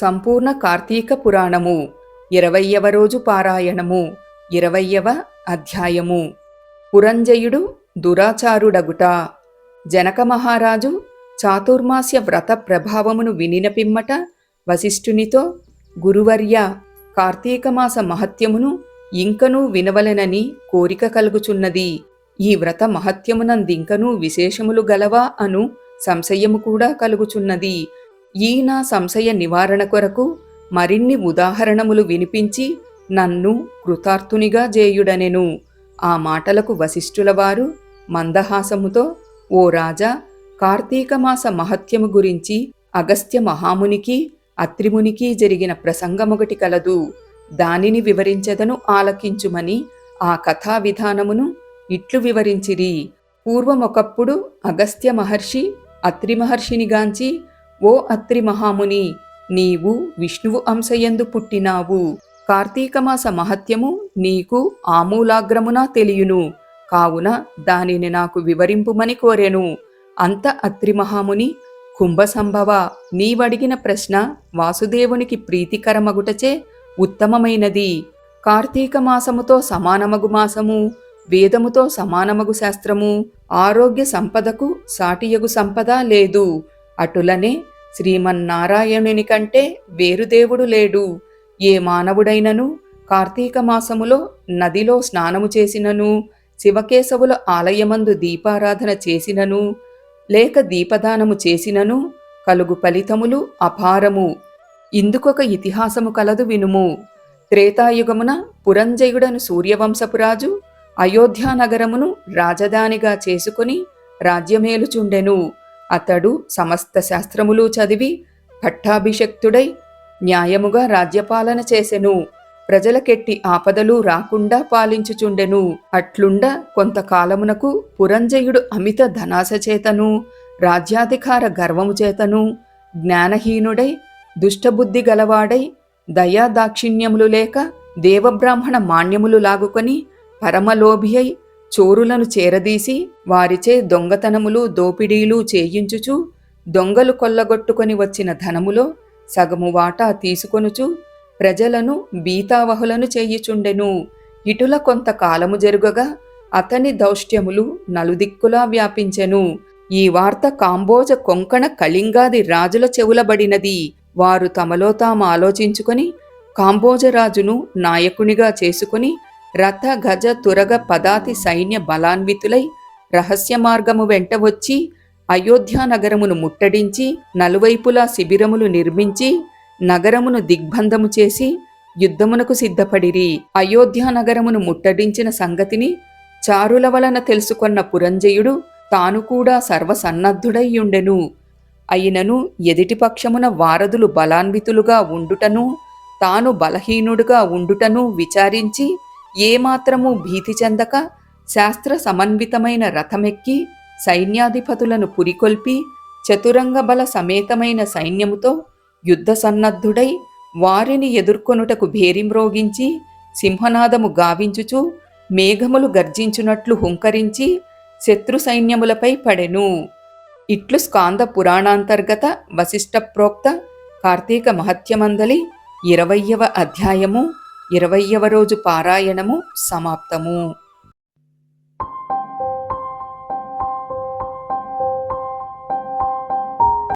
సంపూర్ణ కార్తీక పురాణము. ఇరవయ్యవ రోజు పారాయణము. ఇరవయ్యవ అధ్యాయము. పురంజయుడు దురాచారుడగుట. జనక మహారాజు చాతుర్మాస్య వ్రత ప్రభావమును వినిన పిమ్మట వశిష్ఠునితో గురువర్య కార్తీకమాస మహత్యమును ఇంకనూ వినవలెనని కోరిక కలుగుచున్నది. ఈ వ్రత మహత్యమునందింకనూ విశేషములు గలవా అను సంశయము కూడా కలుగుచున్నది. ఈ నా సంశయ నివారణ కొరకు మరిన్ని ఉదాహరణములు వినిపించి నన్ను కృతార్థునిగా జేయుడనెను. ఆ మాటలకు వశిష్ఠులవారు మందహాసముతో ఓ రాజా కార్తీకమాస మహత్యము గురించి అగస్త్య మహామునికి అత్రిమునికి జరిగిన ప్రసంగమొకటి కలదు. దానిని వివరించెదను ఆలకించుమని ఆ కథా విధానమును ఇట్లు వివరించిరి. పూర్వమొకప్పుడు అగస్త్య మహర్షి అత్రి మహర్షినిగాంచి ఓ అత్రి మహాముని నీవు విష్ణువు అంశయందు పుట్టినావు. కార్తీకమాస మహత్యము నీకు ఆమూలాగ్రమున తెలియును. కావున దానిని నాకు వివరింపుమని కోరెను. అంత అత్రి మహాముని కుంభసంభవ నీవడిగిన ప్రశ్న వాసుదేవునికి ప్రీతికరమగుటచే ఉత్తమమైనది. కార్తీక మాసముతో సమానమగు మాసము వేదముతో సమానమగు శాస్త్రము ఆరోగ్య సంపదకు సాటియగు సంపద లేదు. అటులనే శ్రీమన్నారాయణుని కంటే వేరుదేవుడు లేడు. ఏ మానవుడైనను కార్తీక మాసములో నదిలో స్నానము చేసినను శివకేశవుల ఆలయమందు దీపారాధన చేసినను లేక దీపదానము చేసినను కలుగు ఫలితములు అపారము. ఇందుకొక ఇతిహాసము కలదు వినుము. త్రేతాయుగమున పురంజయుడను సూర్యవంశపురాజు అయోధ్యానగరమును రాజధానిగా చేసుకుని రాజ్యమేలుచుండెను. అతడు సమస్త శాస్త్రములు చదివి పట్టాభిషక్తుడై న్యాయముగా రాజ్యపాలన చేసెను. ప్రజలకెట్టి ఆపదలు రాకుండా పాలించుచుండెను. అట్లుండ కొంతకాలమునకు పురంజయుడు అమిత ధనాశ చేతను రాజ్యాధికార గర్వము చేతను జ్ఞానహీనుడై దుష్టబుద్ధి గలవాడై దయా దాక్షిణ్యములు లేక దేవబ్రాహ్మణ మాన్యములు లాగుకొని పరమలోభి అయి చోరులను చేరదీసి వారిచే దొంగతనములు దోపిడీలు చేయించుచు దొంగలు కొల్లగొట్టుకొని వచ్చిన ధనములో సగము వాటా తీసుకొనుచు ప్రజలను బీతావహులను చేయుచుండెను. ఇటుల కొంతకాలము జరుగగా అతని దౌష్ట్యములు నలుదిక్కులా వ్యాపించెను. ఈ వార్త కాంబోజ కొంకణ కళింగాది రాజుల చెవులబడినది. వారు తమలో తాము ఆలోచించుకొని కాంబోజరాజును నాయకునిగా చేసుకుని రథ గజ తురగ పదాతి సైన్య బలాన్వితులై రహస్య మార్గము వెంట వచ్చి అయోధ్యానగరమును ముట్టడించి నలువైపులా శిబిరములు నిర్మించి నగరమును దిగ్బంధము చేసి యుద్ధమునకు సిద్ధపడిరి. అయోధ్యానగరమును ముట్టడించిన సంగతిని చారుల వలన తెలుసుకొన్న పురంజయుడు తాను కూడా సర్వసన్నద్ధుడయ్యుండెను. అయినను ఎదిటిపక్షమున వారధులు బలాన్వితులుగా ఉండుటను తాను బలహీనుడుగా ఉండుటను విచారించి ఏమాత్రమూ భీతి చెందక శాస్త్ర సమన్వితమైన రథమెక్కి సైన్యాధిపతులను పురికొల్పి చతురంగ బల సమేతమైన సైన్యముతో యుద్ధ సన్నద్ధుడై వారిని ఎదుర్కొనుటకు భేరిమ్రోగించి సింహనాదము గావించుచు మేఘములు గర్జించునట్లు హుంకరించి శత్రు సైన్యములపై పడెను. ఇట్లు స్కాంద పురాణాంతర్గత వశిష్ట ప్రోక్త కార్తీక మహత్యమందలి ఇరవయ్యవ అధ్యాయము ఇరవయ్యవ రోజు పారాయణము సమాప్తము.